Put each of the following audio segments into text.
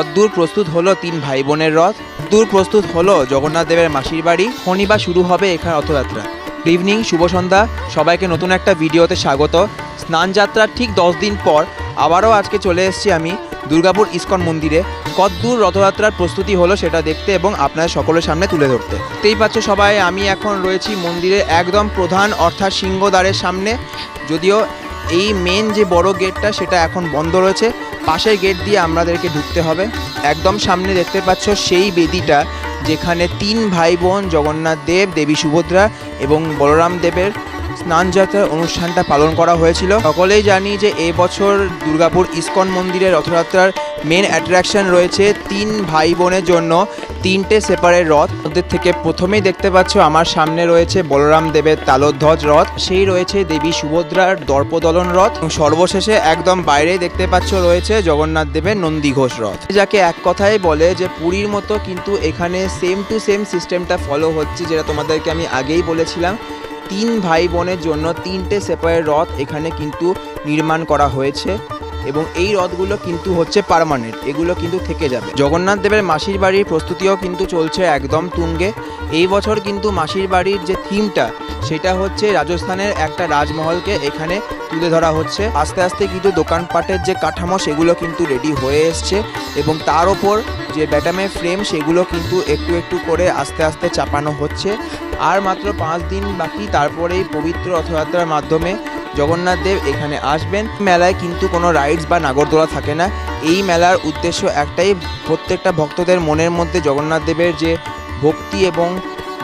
কদ্দূর প্রস্তুত হলো তিন ভাই বোনের রথ। দূর প্রস্তুত হলো জগন্নাথ দেবের মাসির বাড়ি। শনিবার শুরু হবে এখানে রথযাত্রা। ইভিনিং, শুভ সন্ধ্যা। সবাইকে নতুন একটা ভিডিওতে স্বাগত। স্নান যাত্রার ঠিক দশ দিন পর আবারও আজকে চলে এসেছি আমি দুর্গাপুর ইস্কন মন্দিরে। কদ্দূর রথযাত্রার প্রস্তুতি হলো সেটা দেখতে এবং আপনাদের সকলের সামনে তুলে ধরতে। দেখতেই পাচ্ছ সবাই, আমি এখন রয়েছি মন্দিরের একদম প্রধান অর্থাৎ সিংহদ্বারের সামনে। যদিও এই মেন যে বড় গেটটা সেটা এখন বন্ধ রয়েছে। পাশের গেট দিয়ে আমাদেরকে ঢুকতে হবে। একদম সামনে দেখতে পাচ্ছ সেই বেদিটা, যেখানে তিন ভাই বোন জগন্নাথ দেব, দেবী সুভদ্রা এবং বলরাম দেবের স্নান যাত্রার অনুষ্ঠানটা পালন করা হয়েছিল। সকলেই জানি যে এবছর দুর্গাপুর ইস্কন মন্দিরের রথযাত্রার মেন অ্যাট্রাকশন রয়েছে তিন ভাই বোনের জন্য। তিনটে সেপারেট রথ। ওদের থেকে প্রথমেই দেখতে পাচ্ছ আমার সামনে রয়েছে বলরাম দেবের তালোধ্বজ রথ। সেই রয়েছে দেবী সুভদ্রার দর্পদলন রথ। এবং সর্বশেষে একদম বাইরেই দেখতে পাচ্ছ রয়েছে জগন্নাথ দেবের নন্দীঘোষ রথ। যাকে এক কথায় বলে যে পুরীর মতো কিন্তু এখানে সেম টু সেম সিস্টেমটা ফলো হচ্ছে, যেটা তোমাদেরকে আমি আগেই বলেছিলাম। তিন ভাই বোনের জন্য তিনটে সেপারেট রথ এখানে কিন্তু নির্মাণ করা হয়েছে। এবং এই রথগুলো কিন্তু হচ্ছে পার্মানেন্ট এগুলো কিন্তু থেকে যাবে। জগন্নাথ দেবের মাসির বাড়ির প্রস্তুতিও কিন্তু চলছে একদম তুঙ্গে। এই বছর কিন্তু মাসির বাড়ির যে থিমটা, সেটা হচ্ছে রাজস্থানের একটা রাজমহলকে এখানে তুলে ধরা হচ্ছে। আস্তে আস্তে কিন্তু দোকানপাটের যে কাঠামো, সেগুলো কিন্তু রেডি হয়ে এসছে এবং তার ওপর যে ব্যাটামের ফ্রেম সেগুলো কিন্তু একটু একটু করে আস্তে আস্তে চাপানো হচ্ছে। আর মাত্র পাঁচ দিন বাকি, তারপরেই পবিত্র রথযাত্রার মাধ্যমে জগন্নাথ দেব এখানে আসবেন। মেলায় কিন্তু কোনো রাইডস বা নাগরদোলা থাকে না। এই মেলার উদ্দেশ্য একটাই, প্রত্যেকটা ভক্তদের মনের মধ্যে জগন্নাথ দেবের যে ভক্তি এবং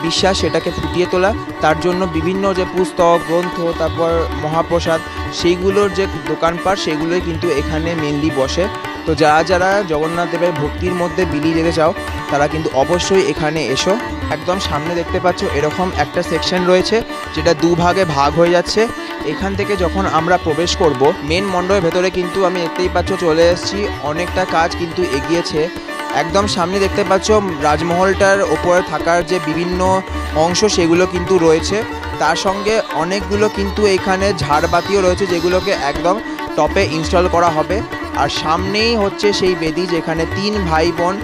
বিশ্বাস সেটাকে ফুটিয়ে তোলা, তার জন্য বিভিন্ন যে পুস্তক, গ্রন্থ, তারপর মহাপ্রসাদ, সেইগুলোর যে দোকানপাট, সেগুলোই কিন্তু এখানে মেনলি বসে। তো যারা যারা জগন্নাথ দেবের ভক্তির মধ্যে বিলিয়ে যেতে চাও, তারা কিন্তু অবশ্যই এখানে এসো। একদম সামনে দেখতে পাচ্ছ, এরকম একটা সেকশন রয়েছে, যেটা দুভাগে ভাগ হয়ে যাচ্ছে। এখান থেকে যখন আমরা প্রবেশ করব মেন মণ্ডপের ভেতরে কিন্তু আমি দেখতেই পাচ্ছ চলে এসেছি। অনেকটা কাজ কিন্তু এগিয়েছে। একদম সামনে দেখতে পাচ্ছ রাজমহলটার ওপরে থাকার যে বিভিন্ন অংশ সেগুলো কিন্তু রয়েছে। তার সঙ্গে অনেকগুলো কিন্তু এখানে ঝাড়বাতিও রয়েছে যেগুলোকে একদম টপে ইনস্টল করা হবে। আর সামনেই হচ্ছে সেই বেদি যেখানে তিন ভাই বোন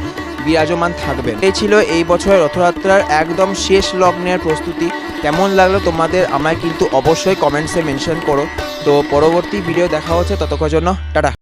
বিরাজমান থাকবেন। এই ছিল এই বছরের রথযাত্রার একদম শেষ লগ্নের প্রস্তুতি। কেমন লাগল তোমাদের আমায় কিন্তু অবশ্যই কমেন্টসে মেনশন করো। তো পরবর্তী ভিডিও দেখা হচ্ছে ততক্ষণ জন্য টাটা।